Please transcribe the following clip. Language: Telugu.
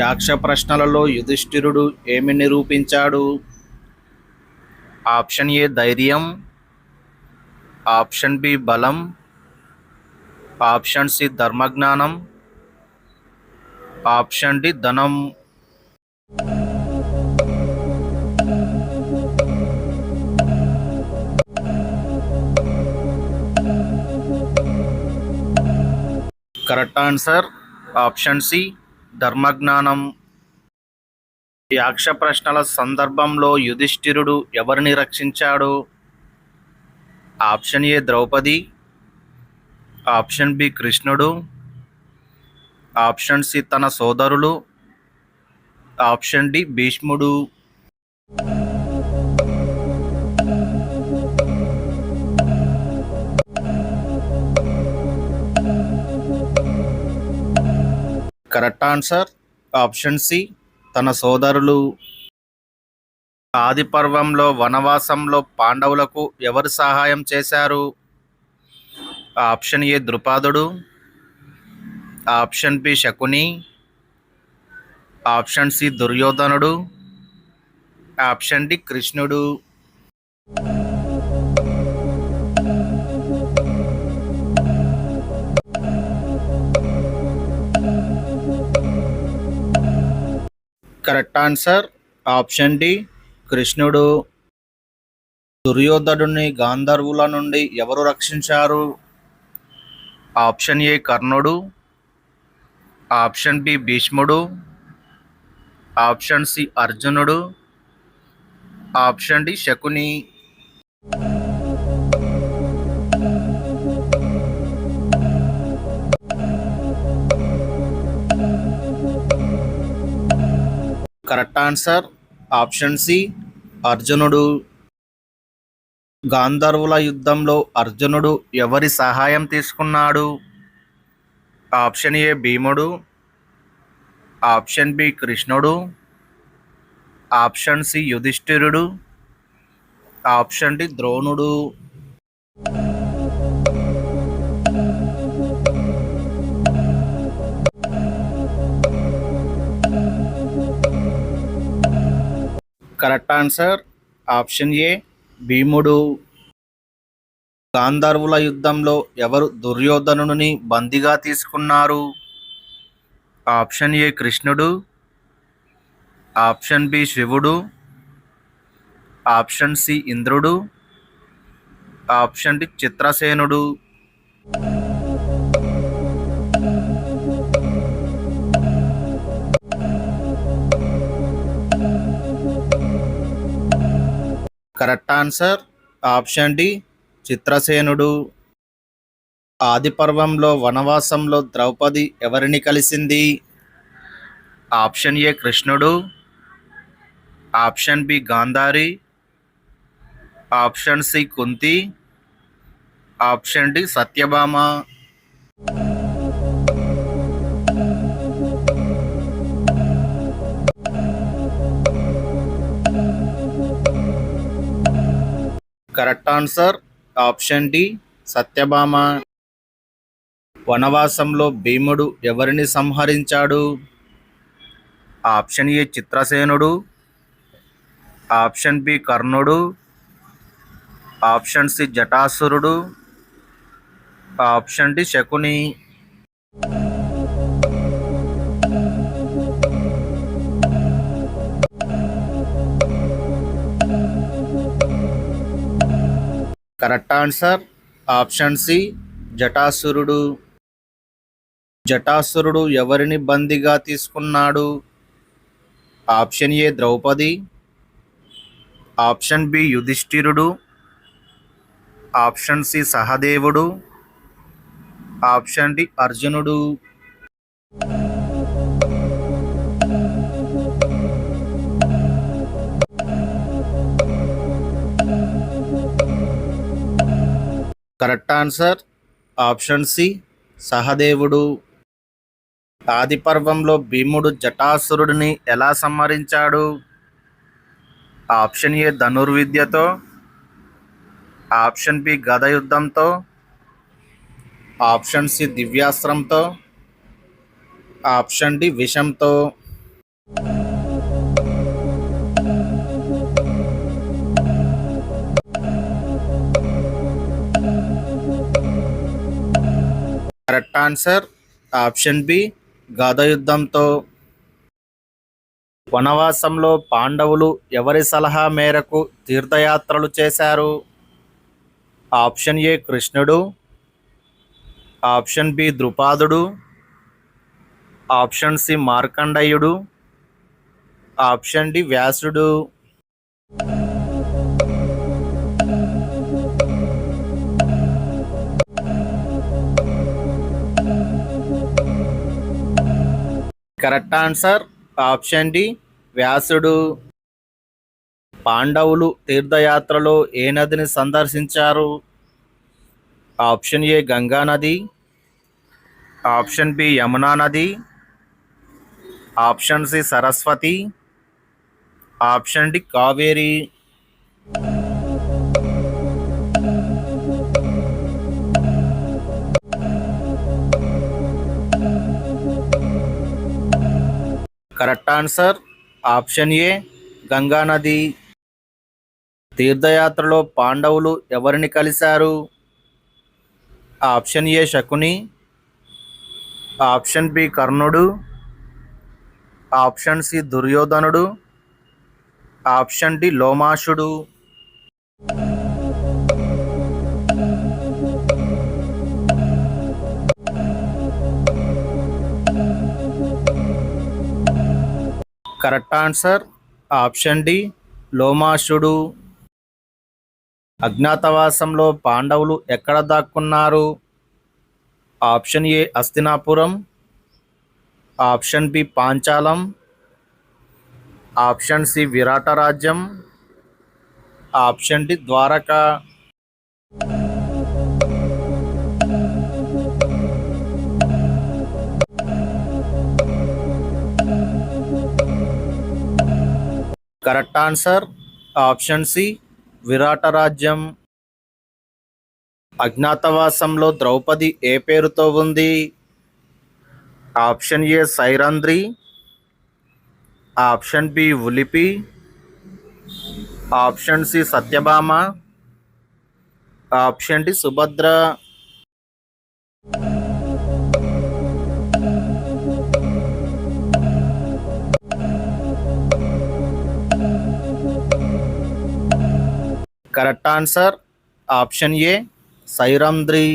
యాక్ష ప్రశ్నలలో యుధిష్ఠిరుడు ఏమి నిరూపించాడు? ఆప్షన్ ఏ ధైర్యం ఆప్షన్ బి బలం ఆప్షన్ సి ధర్మజ్ఞానం ఆప్షన్ డి ధనం. కరెక్ట్ ఆన్సర్ ఆప్షన్ సి ధర్మజ్ఞానం. యాక్ష ప్రశ్నల సందర్భంలో యుధిష్ఠిరుడు ఎవరిని రక్షించాడు? Option A Draupadi. Option B కృష్ణుడు. ఆప్షన్ సి తన సోదరులు. ఆప్షన్ డి భీష్ముడు. Correct answer. ఆప్షన్ సి తన సోదరులు. ఆది పర్వంలో వనవాసంలో పాండవులకు ఎవరు సహాయం చేశారు? Option A ద్రుపాదుడు. Option B Shakuni. Option C దుర్యోధనుడు. ఆప్షన్ డి కృష్ణుడు. Correct answer. ఆప్షన్ డి కృష్ణుడు. దుర్యోధనుని గాంధర్వుల నుండి ఎవరు రక్షించారు? ఆప్షన్ ఏ కర్ణుడు. ఆప్షన్ బి భీష్ముడు. ఆప్షన్ సి అర్జునుడు. Option D Shakuni. Correct answer. Option C అర్జునుడు. గాంధర్వుల యుద్ధంలో అర్జునుడు ఎవరి సహాయం తీసుకున్నాడు? ఆప్షన్ ఏ భీముడు. ఆప్షన్ బి కృష్ణుడు. ఆప్షన్ సి యుధిష్ఠిరుడు. ఆప్షన్ డి ద్రోణుడు. Correct answer. ఆప్షన్ ఏ భీముడు. గాంధర్వుల యుద్ధంలో ఎవరు దుర్యోధనుని బందీగా తీసుకున్నారు? ఆప్షన్ ఏ కృష్ణుడు. ఆప్షన్ బి శివుడు. ఆప్షన్ సి ఇంద్రుడు. Option D చిత్రసేనుడు. Correct answer. Option D చిత్రసేనుడు. ఆదిపర్వంలో వనవాసంలో ద్రౌపది ఎవరిని కలిసింది? ఆప్షన్ ఏ కృష్ణుడు. Option B Gandhari. Option C Kunti. Option D Satyabhama. Correct answer option D Satyabhama. వనవాసంలో భీముడు ఎవరిని సంహరించాడు? ఆప్షన్ ఏ చిత్రసేనుడు. ఆప్షన్ బి కర్ణుడు. Option C జటాసురుడు. Option D Shakuni. Correct answer. Option C జటాసురుడు. జటాసురుడు ఎవరిని బందీగా తీసుకున్నాడు? Option A Draupadi. Option B యుధిష్ఠిరుడు. ఆప్షన్ సి సహదేవుడు. ఆప్షన్ డి అర్జునుడు. Correct answer. ఆప్షన్ సి సహదేవుడు. ఆది పర్వంలో భీముడు జటాసురుడిని ఎలా సంహరించాడు? ఆప్షన్ ఏ ధనుర్విద్యతో. ఆప్షన్ బి గద యుద్ధంతో ఆప్షన్ సి దివ్యాస్త్రంతో. ఆప్షన్ డి విషంతో. ఆన్సర్ ఆప్షన్ బి గదయుద్ధంతో వనవాసంలో పాండవులు ఎవరి సలహా మేరకు తీర్థయాత్రలు చేశారు? ఆప్షన్ ఏ కృష్ణుడు. ఆప్షన్ బి ద్రుపాదుడు. ఆప్షన్ సి మార్కండయుడు. ఆప్షన్ డి వ్యాసుడు. కరెక్ట్ ఆన్సర్ ఆప్షన్ డి వ్యాసుడు. పాండవులు తీర్థయాత్రలో ఏ నదిని సందర్శించారు? ఆప్షన్ ఏ గంగా నది. ఆప్షన్ బి యమునా నది. Option C Saraswati. Option D Kaveri. Correct answer option A Ganga నది. తీర్థయాత్రలో పాండవులు ఎవరిని కలిశారు? Option A Shakuni. Option B కర్ణుడు. ఆప్షన్ సి దుర్యోధనుడు. ఆప్షన్ డి లోమాషుడు కరెక్ట్ ఆన్సర్ ఆప్షన్ డి లోమాషుడు అజ్ఞాతవాసంలో పాండవులు ఎక్కడ దాక్కున్నారు? Option A Hastinapuram. Option B Panchalam. Option C Virata రాజ్యం. Option D Dwaraka. Correct answer. Option C Virata రాజ్యం అజ్ఞాతవాసంలో ద్రౌపది ఏ పేరుతో ఉంది? Option A Sairandhri. Option B Ulupi. Option C Satyabhama. Option D Subhadra. Correct answer option A Sairandhri